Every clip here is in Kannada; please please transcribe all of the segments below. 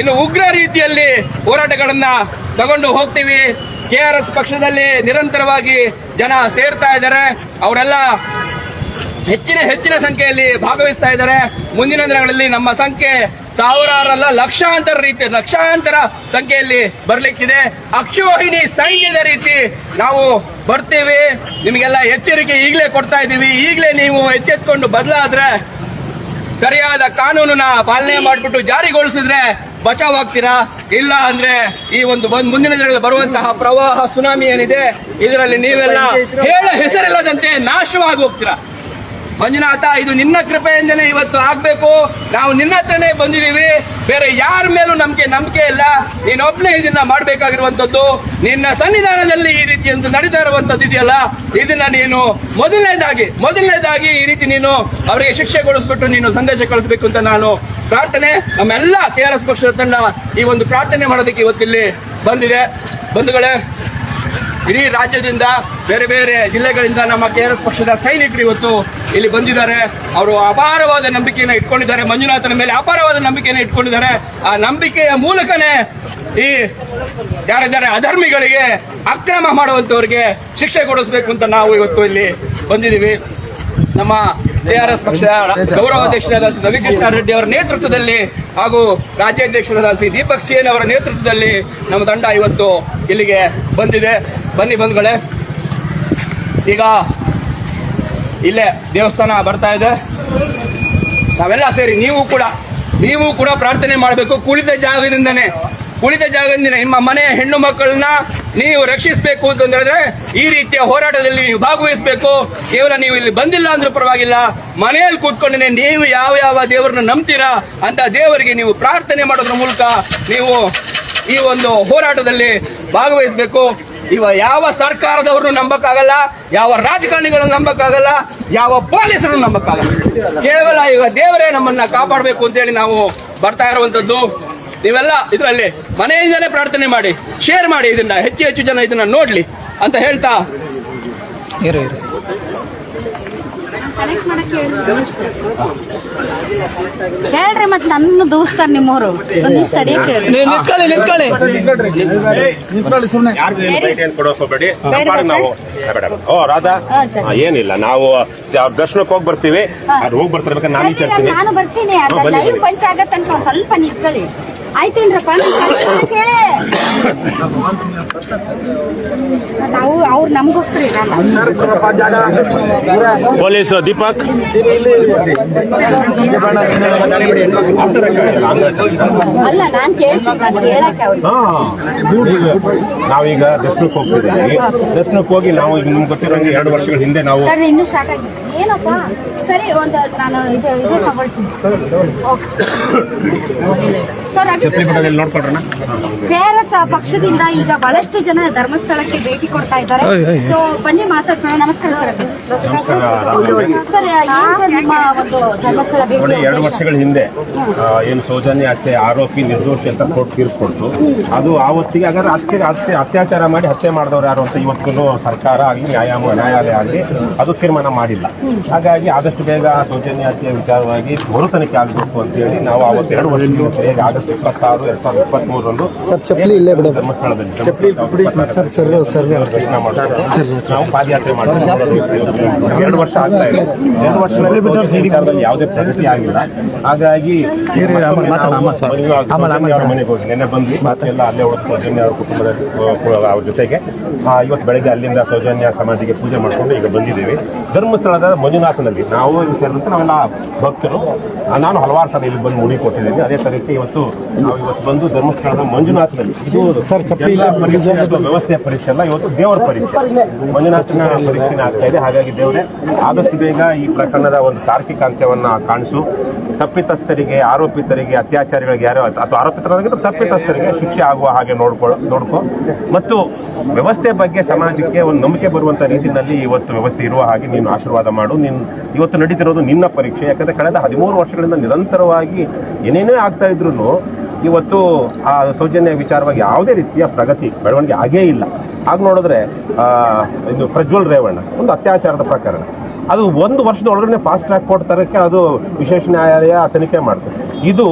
ಇನ್ನು ಉಗ್ರ ರೀತಿಯಲ್ಲಿ ಹೋರಾಟಗಳನ್ನು ತಗೊಂಡು ಹೋಗ್ತೀವಿ. ಕೆ ಆರ್ ಎಸ್ ಪಕ್ಷದಲ್ಲಿ ನಿರಂತರವಾಗಿ ಜನ ಸೇರ್ತಾ ಇದ್ದಾರೆ. ಅವರೆಲ್ಲ ಹೆಚ್ಚಿನ ಹೆಚ್ಚಿನ ಸಂಖ್ಯೆಯಲ್ಲಿ ಭಾಗವಹಿಸ್ತಾ ಇದ್ದಾರೆ. ಮುಂದಿನ ದಿನಗಳಲ್ಲಿ ನಮ್ಮ ಸಂಖ್ಯೆ ಸಾವಿರಾರಲ್ಲ, ಲಕ್ಷಾಂತರ ರೀತಿ, ಲಕ್ಷಾಂತರ ಸಂಖ್ಯೆಯಲ್ಲಿ ಬರ್ಲಿಕ್ಕಿದೆ. ಅಕ್ಷವಾಹಿನಿ ಸೈನ್ಯದ ರೀತಿ ನಾವು ಬರ್ತೀವಿ. ನಿಮಗೆಲ್ಲ ಎಚ್ಚರಿಕೆ ಈಗಲೇ ಕೊಡ್ತಾ ಇದ್ದೀವಿ. ಈಗಲೇ ನೀವು ಎಚ್ಚೆತ್ಕೊಂಡು ಬದಲಾದ್ರೆ ಸರಿಯಾದ ಕಾನೂನನ್ನ ಪಾಲನೆ ಮಾಡಿಬಿಟ್ಟು ಜಾರಿಗೊಳಿಸಿದ್ರೆ ಬಚಾವ್ ಆಗ್ತೀರಾ ಇಲ್ಲ ಅಂದ್ರೆ ಈ ಒಂದು ಬಂದ್- ಮುಂದಿನ ದಿನಗಳಲ್ಲಿ ಬರುವಂತಹ ಪ್ರವಾಹ ಸುನಾಮಿ ಏನಿದೆ ಇದರಲ್ಲಿ ನೀವೆಲ್ಲ ಹೇಳ ಹೆಸರಿಲ್ಲದಂತೆ ನಾಶವಾಗಿ ಹೋಗ್ತೀರಾ? ಮಂಜುನಾಥ, ಇದು ನಿನ್ನ ಕೃಪೆಯಿಂದನೇ ಇವತ್ತು ಆಗಬೇಕು. ನಾವು ನಿನ್ನ ಹತ್ರನೇ ಬಂದಿದ್ದೀವಿ. ಬೇರೆ ಯಾರ ಮೇಲೂ ನಮಗೆ ನಂಬಿಕೆ ಇಲ್ಲ. ನೀನೊಬ್ಬನೇ ಇದನ್ನ ಮಾಡಬೇಕಾಗಿರುವಂಥದ್ದು. ನಿನ್ನ ಸನ್ನಿಧಾನದಲ್ಲಿ ಈ ರೀತಿ ಒಂದು ನಡೀತಾ ಇರುವಂತದ್ದು ಇದೆಯಲ್ಲ? ಇದನ್ನ ನೀನು ಮೊದಲನೇದಾಗಿ ಮೊದಲನೇದಾಗಿ ಈ ರೀತಿ ನೀನು ಅವರಿಗೆ ಶಿಕ್ಷೆ ಕೊಡಿಸ್ಬಿಟ್ಟು ನೀನು ಸಂದೇಶ ಕಳಿಸ್ಬೇಕು ಅಂತ ನಾನು ಪ್ರಾರ್ಥನೆ, ನಮ್ಮೆಲ್ಲ ಕೆ ಆರ್ ಎಸ್ ಪಕ್ಷದ ತಂಡ ಈ ಒಂದು ಪ್ರಾರ್ಥನೆ ಮಾಡೋದಕ್ಕೆ ಇವತ್ತಿಲ್ಲಿ ಬಂದಿದೆ. ಬಂಧುಗಳೇ ಇಡೀ ರಾಜ್ಯದಿಂದ ಬೇರೆ ಬೇರೆ ಜಿಲ್ಲೆಗಳಿಂದ ನಮ್ಮ ಕೆ ಆರ್ ಎಸ್ ಪಕ್ಷದ ಸೈನಿಕರು ಇವತ್ತು ಇಲ್ಲಿ ಬಂದಿದ್ದಾರೆ. ಅವರು ಅಪಾರವಾದ ನಂಬಿಕೆಯನ್ನು ಇಟ್ಕೊಂಡಿದ್ದಾರೆ. ಮಂಜುನಾಥನ ಮೇಲೆ ಅಪಾರವಾದ ನಂಬಿಕೆಯನ್ನು ಇಟ್ಕೊಂಡಿದ್ದಾರೆ. ಆ ನಂಬಿಕೆಯ ಮೂಲಕನೇ ಈ ಯಾರಿದ್ದಾರೆ ಅಧರ್ಮಿಗಳಿಗೆ ಅಕ್ರಮ ಮಾಡುವಂತವರಿಗೆ ಶಿಕ್ಷೆ ಕೊಡಿಸ್ಬೇಕು ಅಂತ ನಾವು ಇವತ್ತು ಇಲ್ಲಿ ಬಂದಿದ್ದೀವಿ. ನಮ್ಮ ಕೆ ಆರ್ ಎಸ್ ಪಕ್ಷದ ಗೌರವಾಧ್ಯಕ್ಷರಾದ ಶ್ರೀ ರವಿಕೃಷ್ಣ ರೆಡ್ಡಿ ಅವರ ನೇತೃತ್ವದಲ್ಲಿ ಹಾಗೂ ರಾಜ್ಯಾಧ್ಯಕ್ಷರಾದ ಶ್ರೀ ದೀಪಕ್ ಸೇನ್ ಅವರ ನೇತೃತ್ವದಲ್ಲಿ ನಮ್ಮ ತಂಡ ಇವತ್ತು ಇಲ್ಲಿಗೆ ಬಂದಿದೆ. ಬನ್ನಿ ಬಂಧುಗಳೇ. ಈಗ ಇಲ್ಲೇ ದೇವಸ್ಥಾನ ಬರ್ತಾ ಇದೆ. ನಾವೆಲ್ಲ ಸೇರಿ ನೀವು ಕೂಡ ನೀವು ಕೂಡ ಪ್ರಾರ್ಥನೆ ಮಾಡಬೇಕು. ಕುಳಿತ ಜಾಗದಿಂದನೇ, ಕುಳಿತ ಜಾಗದಿಂದ ನಿಮ್ಮ ಮನೆಯ ಹೆಣ್ಣು ಮಕ್ಕಳನ್ನ ನೀವು ರಕ್ಷಿಸಬೇಕು ಅಂತಂದ್ರೆ ಈ ರೀತಿಯ ಹೋರಾಟದಲ್ಲಿ ನೀವು ಭಾಗವಹಿಸಬೇಕು. ಕೇವಲ ನೀವು ಇಲ್ಲಿ ಬಂದಿಲ್ಲ ಅಂದ್ರೂ ಪರವಾಗಿಲ್ಲ. ಮನೆಯಲ್ಲಿ ಕೂತ್ಕೊಂಡೇ ನೀವು ಯಾವ ಯಾವ ದೇವರನ್ನ ನಂಬ್ತೀರಾ ಅಂತ ದೇವರಿಗೆ ನೀವು ಪ್ರಾರ್ಥನೆ ಮಾಡೋದ್ರ ಮೂಲಕ ನೀವು ಈ ಒಂದು ಹೋರಾಟದಲ್ಲಿ ಭಾಗವಹಿಸಬೇಕು. ಇವ ಯಾವ ಸರ್ಕಾರದವ್ರನ್ನು ನಂಬಕ್ಕಾಗಲ್ಲ, ಯಾವ ರಾಜಕಾರಣಿಗಳನ್ನ ನಂಬಕ್ಕಾಗಲ್ಲ, ಯಾವ ಪೊಲೀಸರನ್ನು ನಂಬಕ್ಕಾಗಲ್ಲ. ಕೇವಲ ಈಗ ದೇವರೇ ನಮ್ಮನ್ನ ಕಾಪಾಡಬೇಕು ಅಂತೇಳಿ ನಾವು ಬರ್ತಾ ಇರುವಂತದ್ದು. ನೀವೆಲ್ಲ ಇದರಲ್ಲಿ ಮನೆಯಿಂದಲೇ ಪ್ರಾರ್ಥನೆ ಮಾಡಿ ಶೇರ್ ಮಾಡಿ ಇದನ್ನ, ಹೆಚ್ಚು ಹೆಚ್ಚು ಜನ ಇದನ್ನ ನೋಡ್ಲಿ ಅಂತ ಹೇಳ್ತಾ. ಕನೆಕ್ಟ್ ಹೇಳ್ರಿ. ಮತ್ ನನ್ನ ದೋಸ್ತಾರ ನಿಮ್ಮವ್ರು ನಿಂತ್ಕೊಳ್ಳಿ ನಿಂತ್ಕೊಳ್ಳಿ. ನಾವು ಬೇಡ. ಓ ರಾಧಾ. ಏನಿಲ್ಲ. ನಾವು ದರ್ಶನಕ್ಕೆ ಹೋಗಿ ಬರ್ತೀವಿ. ಅದು ಹೋಗಿ ಬರ್ತಿರ್ಬೇಕು ನಾನು ಈಚೆ ಇರ್ತೀನಿ ನಾನು ಬರ್ತೀನಿ. ಲೈವ್ ಪಂಚ ಆಗತ್ತಂತ ಸ್ವಲ್ಪ ನಿಂತ್ಕೊಳ್ಳಿ. ಆಯ್ತೇನ್ರಪ್ಪ ಹೇಳಿ ನಾವು ಅವ್ರು ನಮಗೋಸ್ಕರ ಪೊಲೀಸ್ ದೀಪಕ್. ಅಲ್ಲ ನಾನ್ ಕೇಳ್ತೀನಿ ಹೇಳಕ್ಕೆ ಅವ್ರಿಗೆ. ನಾವೀಗ ದರ್ಶನಕ್ಕೆ ಹೋಗ್ತಿದ್ದೀವಿ. ದರ್ಶನಕ್ಕೆ ಹೋಗಿ ನಾವು ಈಗ ನಿಮ್ಗೆ ಗೊತ್ತಿರೋಂಗೆ ಎರಡು ವರ್ಷಗಳ ಹಿಂದೆ ನಾವು ಇನ್ನೂ ಸ್ಟಾರ್ಟ್ ಆಗಿದೆ ಏನಪ್ಪ? ಸರಿ ಒಂದು ನಾನು ಇದು ಇದು ತಗೊಳ್ತೀನಿ. ಸರ್ ಚಪ್ಪಲಿ ಬಿಡೋದಲ್ಲಿ ನೋಡ್ಕೊಳ್ರಣ ಕೆ ಪಕ್ಷದಿಂದ ಈಗ ಬಹಳಷ್ಟು ಜನ ಧರ್ಮಸ್ಥಳಕ್ಕೆ ಭೇಟಿ ಕೊಡ್ತಾ ಇದ್ದಾರೆ. ಸೊ ಬನ್ನಿ ಮಾತಾಡ್ಸೋಣ. ನಮಸ್ಕಾರ ಸರ್. ನಿಮ್ಮ ಒಂದು ಧರ್ಮಸ್ಥಳ ಭೇಟಿ ನೋಡಿ ಎರಡು ವರ್ಷಗಳ ಹಿಂದೆ ಏನು ಸೌಜನ್ಯ ಹತ್ಯೆ ಆರೋಪಿ ನಿರ್ದೋಷಿ ಅಂತ ಕೋರ್ಟ್ ತೀರ್ಪು ಕೊಡ್ತು ಅದು ಆವತ್ತಿಗೆ ಹಾಗಾದ್ರೆ ಹತ್ಯೆ ಹತ್ಯೆ ಅತ್ಯಾಚಾರ ಮಾಡಿ ಹತ್ಯೆ ಮಾಡಿದವರು ಯಾರು ಅಂತ ಇವತ್ತಿಗೂ ಸರ್ಕಾರ ಆಗಲಿ ನ್ಯಾಯಾಮ ನ್ಯಾಯಾಲಯ ಆಗಲಿ ಅದು ತೀರ್ಮಾನ ಮಾಡಿಲ್ಲ. ಹಾಗಾಗಿ ಆದಷ್ಟು ಬೇಗ ಸೌಜನ್ಯ ಹತ್ಯೆ ವಿಚಾರವಾಗಿ ಮರು ತನಿಖೆ ಆಗಬೇಕು ಅಂತೇಳಿ ನಾವು ಅವತ್ತು ಎರಡು ವರ್ಷದಿಂದ ಆಗಸ್ಟ್ ಆಗಸ್ಟ್ ಇಪ್ಪತ್ತಾರು ಎರಡು ಸಾವಿರದ ಇಪ್ಪತ್ತ್ಮೂರರಂದು ಸರ್ ಚಪ್ಪಲಿ ಇಲ್ಲೇ ಬಿಡೋದು ಧರ್ಮಸ್ಥಳದಲ್ಲಿ ಸರ್ ಸರ್ ಸರ್ ದರ್ಶನ ಮಾಡ್ತಾರೆ ನಾವು ಪಾದಯಾತ್ರೆ ಮಾಡ್ತೀವಿ. ಎರಡು ವರ್ಷ ಆಗ್ತಾ ಇದೆ. ಎರಡು ವರ್ಷದಲ್ಲಿ ಈ ವಿಚಾರದಲ್ಲಿ ಯಾವುದೇ ಪ್ರಗತಿ ಆಗಿಲ್ಲ. ಹಾಗಾಗಿ ಅವ್ರ ಮನೆಗೆ ಹೋಗಿ ನೆನ್ನೆ ಬಂದ್ವಿ. ಮತ್ತೆ ಎಲ್ಲ ಅಲ್ಲೇ ಉಳಿದು ಸೌಜನ್ಯ ಅವ್ರ ಕುಟುಂಬದ ಅವ್ರ ಜೊತೆಗೆ. ಆ, ಇವತ್ತು ಬೆಳಗ್ಗೆ ಅಲ್ಲಿಂದ ಸೌಜನ್ಯ ಸಮಾಧಿಗೆ ಪೂಜೆ ಮಾಡ್ಕೊಂಡು ಈಗ ಬಂದಿದ್ದೀವಿ. ಧರ್ಮಸ್ಥಳದ ಮಂಜುನಾಥನಲ್ಲಿ ನಾವು ಸೇರಿದಂತೆ ನಾವೆಲ್ಲ ಭಕ್ತರು. ನಾನು ಹಲವಾರು ಸಲ ಇಲ್ಲಿ ಬಂದು ಮುಡಿ ಕೊಟ್ಟಿದ್ದೀನಿ. ಅದೇ ರೀತಿ ಇವತ್ತು ನಾವು ಇವತ್ತು ಬಂದು ಧರ್ಮಸ್ಥಳದ ಮಂಜುನಾಥದಲ್ಲಿ ಇದು ಪರೀಕ್ಷೆ ಅಥವಾ ವ್ಯವಸ್ಥೆಯ ಪರೀಕ್ಷೆ ಅಲ್ಲ ಇವತ್ತು ದೇವರ ಪರೀಕ್ಷೆ. ಮಂಜುನಾಥನ ಪರೀಕ್ಷೆನೇ ಆಗ್ತಾ ಇದೆ ಹಾಗಾಗಿ ದೇವರೇ ಆದಷ್ಟು ಬೇಗ ಈ ಪ್ರಕರಣದ ಒಂದು ತಾರ್ಕಿಕ ಅಂತ್ಯವನ್ನು ಕಾಣಿಸು. ತಪ್ಪಿತಸ್ಥರಿಗೆ ಆರೋಪಿತರಿಗೆ ಅತ್ಯಾಚಾರಿಗಳಿಗೆ ಯಾರೋ ಅಥವಾ ಆರೋಪಿತರಾಗಿ ತಪ್ಪಿತಸ್ಥರಿಗೆ ಶಿಕ್ಷೆ ಆಗುವ ಹಾಗೆ ನೋಡ್ಕೊ ನೋಡ್ಕೊ. ಮತ್ತು ವ್ಯವಸ್ಥೆ ಬಗ್ಗೆ ಸಮಾಜಕ್ಕೆ ಒಂದು ನಂಬಿಕೆ ಬರುವಂಥ ರೀತಿಯಲ್ಲಿ ಇವತ್ತು ವ್ಯವಸ್ಥೆ ಇರುವ ಹಾಗೆ ನೀನು ಆಶೀರ್ವಾದ ಮಾಡು. ನೀನು ಇವತ್ತು ನಡೀತಿರೋದು ನಿನ್ನ ಪರೀಕ್ಷೆ. ಯಾಕಂದರೆ ಕಳೆದ ಹದಿಮೂರು ವರ್ಷಗಳಿಂದ ನಿರಂತರವಾಗಿ ಏನೇನೇ ಆಗ್ತಾ ಇದ್ರು ಇವತ್ತು ಆ ಸೌಜನ್ಯ ವಿಚಾರವಾಗಿ ಯಾವುದೇ ರೀತಿಯ ಪ್ರಗತಿ, ಬೆಳವಣಿಗೆ ಆಗೇ ಇಲ್ಲ. ಆಗ ನೋಡಿದ್ರೆ ಇದು ಪ್ರಜ್ವಲ್ ರೇವಣ್ಣ, ಒಂದು ಅತ್ಯಾಚಾರದ ಪ್ರಕರಣ. ಅದು ಒಂದು ವರ್ಷದ ಒಳಗಡೆ ಫಾಸ್ಟ್ ಟ್ರ್ಯಾಕ್ ಕೋರ್ಟ್ ತರಕ್ಕೆ ಅದು ವಿಶೇಷ ನ್ಯಾಯಾಲಯ ತನಿಖೆ ಮಾಡ್ತದೆ. ಇದು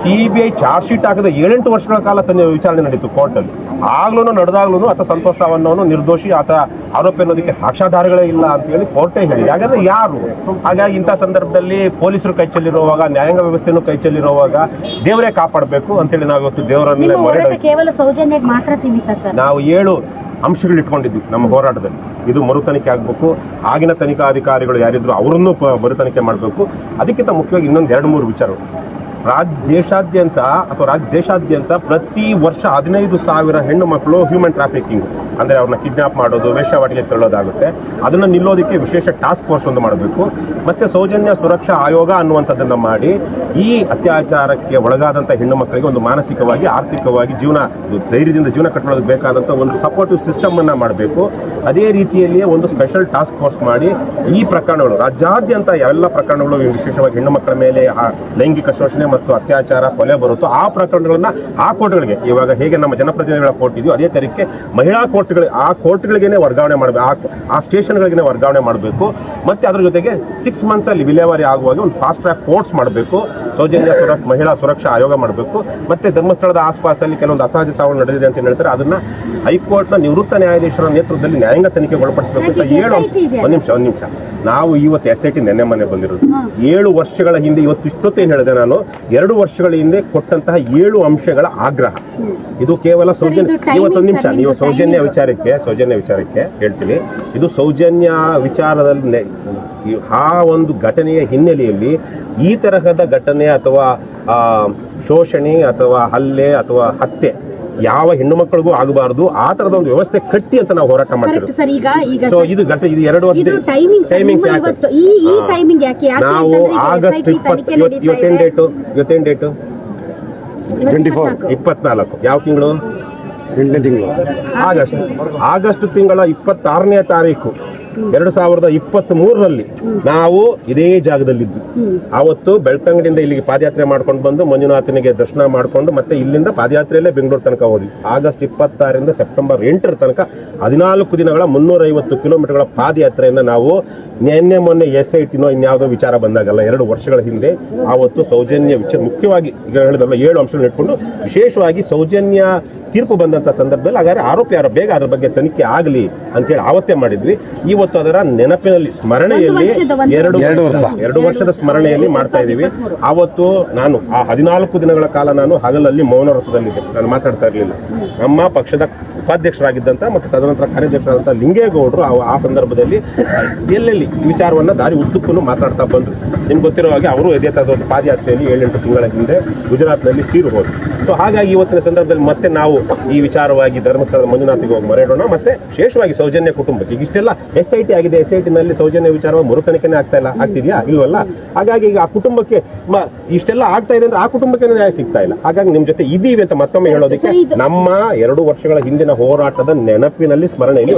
C B I charge sheet ಹಾಕಿದ ಏಳೆಂಟು ವರ್ಷಗಳ ಕಾಲ ತನ್ನ ವಿಚಾರಣೆ ನಡೀತು ಕೋರ್ಟಲ್ಲಿ. ಆಗ್ಲೂ ನಡೆದಾಗ್ಲೂ ಆತ ಸಂತೋಷ ಅನ್ನೋನು ನಿರ್ದೋಷಿ ಆತ ಆರೋಪಿ ಅನ್ನೋದಕ್ಕೆ ಸಾಕ್ಷ್ಯಾಧಾರಗಳೇ ಇಲ್ಲ ಅಂತ ಹೇಳಿ ಕೋರ್ಟೇ ಹೇಳಿ ಹಾಗಾದ್ರೆ ಯಾರು? ಹಾಗಾಗಿ ಇಂಥ ಸಂದರ್ಭದಲ್ಲಿ ಪೊಲೀಸರು ಕೈ ಚೆಲ್ಲಿರುವಾಗ ನ್ಯಾಯಾಂಗ ವ್ಯವಸ್ಥೆನೂ ಕೈ ಚೆಲ್ಲಿರುವಾಗ ದೇವರೇ ಕಾಪಾಡಬೇಕು ಅಂತೇಳಿ ನಾವು ಇವತ್ತು ದೇವರನ್ನೇ ಸರ್. ನಾವು ಏಳು ಅಂಶಗಳು ಇಟ್ಕೊಂಡಿದ್ವಿ ನಮ್ಮ ಹೋರಾಟದಲ್ಲಿ. ಇದು ಮರು ತನಿಖೆ ಆಗಬೇಕು. ಆಗಿನ ತನಿಖಾಧಿಕಾರಿಗಳು ಯಾರಿದ್ರು ಅವರನ್ನು ಮರು ತನಿಖೆ ಮಾಡಬೇಕು. ಅದಕ್ಕಿಂತ ಮುಖ್ಯವಾಗಿ ಇನ್ನೊಂದು ಎರಡು ಮೂರು ವಿಚಾರ ರಾಜ್ಯ ದೇಶಾದ್ಯಂತ ಅಥವಾ ರಾಜ್ಯ ದೇಶಾದ್ಯಂತ ಪ್ರತಿ ವರ್ಷ ಹದಿನೈದು ಸಾವಿರ ಹೆಣ್ಣು ಮಕ್ಕಳು ಹ್ಯೂಮನ್ ಟ್ರಾಫಿಕಿಂಗ್ ಅಂದ್ರೆ ಅವ್ರನ್ನ ಕಿಡ್ನಾಪ್ ಮಾಡೋದು ವೇಶ್ಯಾವಾಟಿಗೆ ತಳ್ಳೋದಾಗುತ್ತೆ. ಅದನ್ನ ನಿಲ್ಲೋದಕ್ಕೆ ವಿಶೇಷ ಟಾಸ್ಕ್ ಫೋರ್ಸ್ ಒಂದು ಮಾಡಬೇಕು. ಮತ್ತೆ ಸೌಜನ್ಯ ಸುರಕ್ಷಾ ಆಯೋಗ ಅನ್ನುವಂಥದ್ದನ್ನ ಮಾಡಿ, ಈ ಅತ್ಯಾಚಾರಕ್ಕೆ ಒಳಗಾದಂಥ ಹೆಣ್ಣು ಮಕ್ಕಳಿಗೆ ಒಂದು ಮಾನಸಿಕವಾಗಿ, ಆರ್ಥಿಕವಾಗಿ ಜೀವನ, ಧೈರ್ಯದಿಂದ ಜೀವನ ಕಟ್ಟೋದಕ್ಕೆ ಬೇಕಾದಂಥ ಒಂದು ಸಪೋರ್ಟಿವ್ ಸಿಸ್ಟಮ್ ಅನ್ನ ಮಾಡಬೇಕು. ಅದೇ ರೀತಿಯಲ್ಲಿಯೇ ಒಂದು ಸ್ಪೆಷಲ್ ಟಾಸ್ಕ್ ಫೋರ್ಸ್ ಮಾಡಿ, ಈ ಪ್ರಕರಣಗಳು, ರಾಜ್ಯಾದ್ಯಂತ ಎಲ್ಲ ಪ್ರಕರಣಗಳು ವಿಶೇಷವಾಗಿ ಹೆಣ್ಣು ಮಕ್ಕಳ ಮೇಲೆ ಲೈಂಗಿಕ ಶೋಷಣೆ ಮತ್ತು ಅತ್ಯಾಚಾರ ಕೊಲೆ ಬರುತ್ತೋ ಆ ಪ್ರಕರಣಗಳನ್ನು ಆ ಕೋರ್ಟ್ಗಳಿಗೆ ಇವಾಗ ಹೇಗೆ ನಮ್ಮ ಜನಪ್ರತಿನಿಧಿಗಳ ಕೋರ್ಟ್ ಇದೆಯೋ ಅದೇ ತರಕ್ಕೆ ಮಹಿಳಾ ಕೋರ್ಟ್ಗಳು ಆ ಕೋರ್ಟ್ಗಳಿಗೇನೆ ವರ್ಗಾವಣೆ ಮಾಡಬೇಕು ಆ ಸ್ಟೇಷನ್ಗಳಿಗೆ ವರ್ಗಾವಣೆ ಮಾಡಬೇಕು. ಮತ್ತೆ ಅದ್ರ ಜೊತೆಗೆ ಸಿಕ್ಸ್ ಮಂತ್ಸ್ ಅಲ್ಲಿ ವಿಲೇವಾರಿ ಆಗುವಾಗ ಒಂದು ಫಾಸ್ಟ್ ಟ್ರ್ಯಾಕ್ ಕೋರ್ಟ್ಸ್ ಮಾಡಬೇಕು. ಸೌಜನ್ಯ ಸುರಕ್ಷ ಮಹಿಳಾ ಸುರಕ್ಷಾ ಆಯೋಗ ಮಾಡಬೇಕು. ಮತ್ತೆ ಧರ್ಮಸ್ಥಳದ ಆಸ್ಪಾಸಲ್ಲಿ ಕೆಲವೊಂದು ಅಸಹಜ ಸಾವು ನಡೆದಿದೆ ಅಂತ ಹೇಳ್ತಾರೆ. ಅದನ್ನ ಹೈಕೋರ್ಟ್ನ ನಿವೃತ್ತ ನ್ಯಾಯಾಧೀಶರ ನೇತೃತ್ವದಲ್ಲಿ ನ್ಯಾಯಾಂಗ ತನಿಖೆಗೆ ಒಳಪಡಿಸಬೇಕು ಅಂತ ಏಳು ಒಂದು ನಿಮಿಷ ಒಂದ್ ನಿಮಿಷ. ನಾವು ಇವತ್ತು ಎಸ್ ಐ ಟಿ ನೆನ್ನೆ ಮನೆ ಬಂದಿರೋದು. ಏಳು ವರ್ಷಗಳ ಹಿಂದೆ ಇವತ್ತು ಇಷ್ಟೊತ್ತೇನು ಹೇಳಿದೆ ನಾನು. ಎರಡು ವರ್ಷಗಳ ಹಿಂದೆ ಕೊಟ್ಟಂತಹ ಏಳು ಅಂಶಗಳ ಆಗ್ರಹ. ಇದು ಕೇವಲ ಸೌಜನ್ಯ ಇವತ್ತೊಂದು ನಿಮಿಷ ನೀವು ಸೌಜನ್ಯ. ವಿಚಾರಕ್ಕೆ ಸೌಜನ್ಯ ವಿಚಾರಕ್ಕೆ ಹೇಳ್ತೀನಿ. ಇದು ಸೌಜನ್ಯ ವಿಚಾರದಲ್ಲಿ. ಆ ಒಂದು ಘಟನೆಯ ಹಿನ್ನೆಲೆಯಲ್ಲಿ ಈ ತರಹದ ಘಟನೆ ಅಥವಾ ಆ, ಶೋಷಣೆ ಅಥವಾ ಹಲ್ಲೆ ಅಥವಾ ಹತ್ಯೆ ಯಾವ ಹೆಣ್ಣು ಮಕ್ಕಳಿಗೂ ಆಗಬಾರದು ಆ ತರದ ಒಂದು ವ್ಯವಸ್ಥೆ ಕಟ್ಟಿ ಅಂತ ನಾವು ಹೋರಾಟ ಮಾಡ್ತೀವಿ ಸರ್ ಈಗ ಈಗ ಸೊ ಇದು ಗತ ಇದು ಎರಡು ಇದು ಟೈಮಿಂಗ್ ಟೈಮಿಂಗ್ಸ್ ನಿಮ್ಮ ಈ ಈ ಟೈಮಿಂಗ್ ಯಾಕೆ? ಯಾಕೆ ನಾವು ಆಗಸ್ಟ್ ಇಪ್ಪತ್ತು ತನಿಖೆ ನಡೀತಾ ಇವತ್ತೇನು ಇದೆ. ಡೇಟು ಇವತ್ತೇನು ಡೇಟು ಟ್ವೆಂಟಿ ಫೋರ್ ಇಪ್ಪತ್ನಾಲ್ಕು. ಯಾವ ತಿಂಗಳು? ಎಂಟನೇ ತಿಂಗಳು. ಆಗಸ್ಟ್. ಆಗಸ್ಟ್ ತಿಂಗಳ ಇಪ್ಪತ್ತಾರನೇ ತಾರೀಕು. ಎರಡು ಸಾವಿರದ ಇಪ್ಪತ್ತ್ ಮೂರರಲ್ಲಿ ನಾವು ಇದೇ ಜಾಗದಲ್ಲಿದ್ವಿ. ಆವತ್ತು ಬೆಳ್ತಂಗಡಿಯಿಂದ ಇಲ್ಲಿಗೆ ಪಾದಯಾತ್ರೆ ಮಾಡ್ಕೊಂಡು ಬಂದು ಮಂಜುನಾಥನಿಗೆ ದರ್ಶನ ಮಾಡ್ಕೊಂಡು ಮತ್ತೆ ಇಲ್ಲಿಂದ ಪಾದಯಾತ್ರೆಯಲ್ಲೇ ಬೆಂಗಳೂರು ತನಕ ಹೋದ್ವಿ. ಆಗಸ್ಟ್ ಇಪ್ಪತ್ತಾರರಿಂದ ಸೆಪ್ಟೆಂಬರ್ ಎಂಟರ ತನಕ ಹದಿನಾಲ್ಕು ದಿನಗಳ ಮುನ್ನೂರ ಐವತ್ತು ಕಿಲೋಮೀಟರ್ಗಳ ಪಾದಯಾತ್ರೆಯನ್ನು ನಾವು ನಿನ್ನೆ ಮೊನ್ನೆ ಎಸ್ ಐ ಟಿನೋ ಇನ್ಯಾವುದೋ ವಿಚಾರ ಬಂದಾಗಲ್ಲ ಎರಡು ವರ್ಷಗಳ ಹಿಂದೆ ಆವತ್ತು ಸೌಜನ್ಯ ವಿಚಾರ ಮುಖ್ಯವಾಗಿ ಈಗ ಹೇಳಿದ್ರಲ್ಲ ಏಳು ಅಂಶಗಳನ್ನು ಇಟ್ಕೊಂಡು ವಿಶೇಷವಾಗಿ ಸೌಜನ್ಯ ತೀರ್ಪು ಬಂದಂತ ಸಂದರ್ಭದಲ್ಲಿ ಹಾಗಾದ್ರೆ ಆರೋಪಿ ಯಾರೋ ಬೇಗ ಅದ್ರ ಬಗ್ಗೆ ತನಿಖೆ ಆಗಲಿ ಅಂತೇಳಿ ಆವತ್ತೇ ಮಾಡಿದ್ವಿ. ಇವತ್ತು ಅದರ ನೆನಪಿನಲ್ಲಿ ಸ್ಮರಣೆಯಲ್ಲಿ ಎರಡು ಎರಡು ವರ್ಷ. ಎರಡು ವರ್ಷದ ಸ್ಮರಣೆಯಲ್ಲಿ ಮಾಡ್ತಾ ಇದೀವಿ ಆವತ್ತು ನಾನು ಆ ಹದಿನಾಲ್ಕು ದಿನಗಳ ಕಾಲ ನಾನು ಹಗಲಲ್ಲಿ ಮೌನ ವ್ರತದಲ್ಲಿದ್ದೆ. ನಾನು ಮಾತಾಡ್ತಾ ಇರಲಿಲ್ಲ. ನಮ್ಮ ಪಕ್ಷದ ಉಪಾಧ್ಯಕ್ಷರಾಗಿದ್ದಂತ ಮತ್ತು ತದನಂತರ ಕಾರ್ಯಾಧ್ಯಕ್ಷರಾದಂಥ ಲಿಂಗೇಗೌಡರು ಆ- ಸಂದರ್ಭದಲ್ಲಿ ಎಲ್ಲೆಲ್ಲಿ ವಿಚಾರವನ್ನು ವಿಚಾರವನ್ನ ದಾರಿ ಉದ್ದಕ್ಕೂ ಮಾತಾಡ್ತಾ ಬಂದ್ರು. ನಿಮ್ಗೆ ಗೊತ್ತಿರೋ ಹಾಗೆ ಅವರು ಎದೆ ಒಂದು ಪಾದಯಾತ್ರೆಯಲ್ಲಿ ಏಳೆಂಟು ತಿಂಗಳ ಹಿಂದೆ ಗುಜರಾತ್ನಲ್ಲಿ ತೀರು ಹೋದರು. ಸೊ ಹಾಗಾಗಿ ಇವತ್ತಿನ ಸಂದರ್ಭದಲ್ಲಿ ಮತ್ತೆ ನಾವು ಈ ವಿಚಾರವಾಗಿ ಧರ್ಮಸ್ಥಳದ ಮಂಜುನಾಥಿಗೆ ಹೋಗಿ ಮರೆಯೋಣ ಮತ್ತೆ ವಿಶೇಷವಾಗಿ ಸೌಜನ್ಯ ಕುಟುಂಬಕ್ಕೆ. ಈಗ ಇಷ್ಟೆಲ್ಲ ಎಸ್ ಐ ಟಿ ಆಗಿದೆ. ಎಸ್ ಐ ಟಿ ನಲ್ಲಿ ಸೌಜನ್ಯ ವಿಚಾರ ಮರು ತನಿಖೆನೇ ಆಗ್ತಾ ಇಲ್ಲ. ಆಗ್ತಿದ್ಯಾ? ಇಲ್ವಲ್ಲ? ಹಾಗಾಗಿ ಈಗ ಆ ಕುಟುಂಬಕ್ಕೆ ಇಷ್ಟೆಲ್ಲ ಆಗ್ತಾ ಇದೆ ಅಂದ್ರೆ ಆ ಕುಟುಂಬಕ್ಕೆ ನ್ಯಾಯ ಸಿಗ್ತಾ ಇಲ್ಲ. ಹಾಗಾಗಿ ನಿಮ್ ಜೊತೆ ಇದೀವಿ ಅಂತ ಮತ್ತೊಮ್ಮೆ ಹೇಳೋದಕ್ಕೆ ನಮ್ಮ ಎರಡು ವರ್ಷಗಳ ಹಿಂದಿನ ಹೋರಾಟದ ನೆನಪಿನಲ್ಲಿ ಸ್ಮರಣೆಯಲ್ಲಿ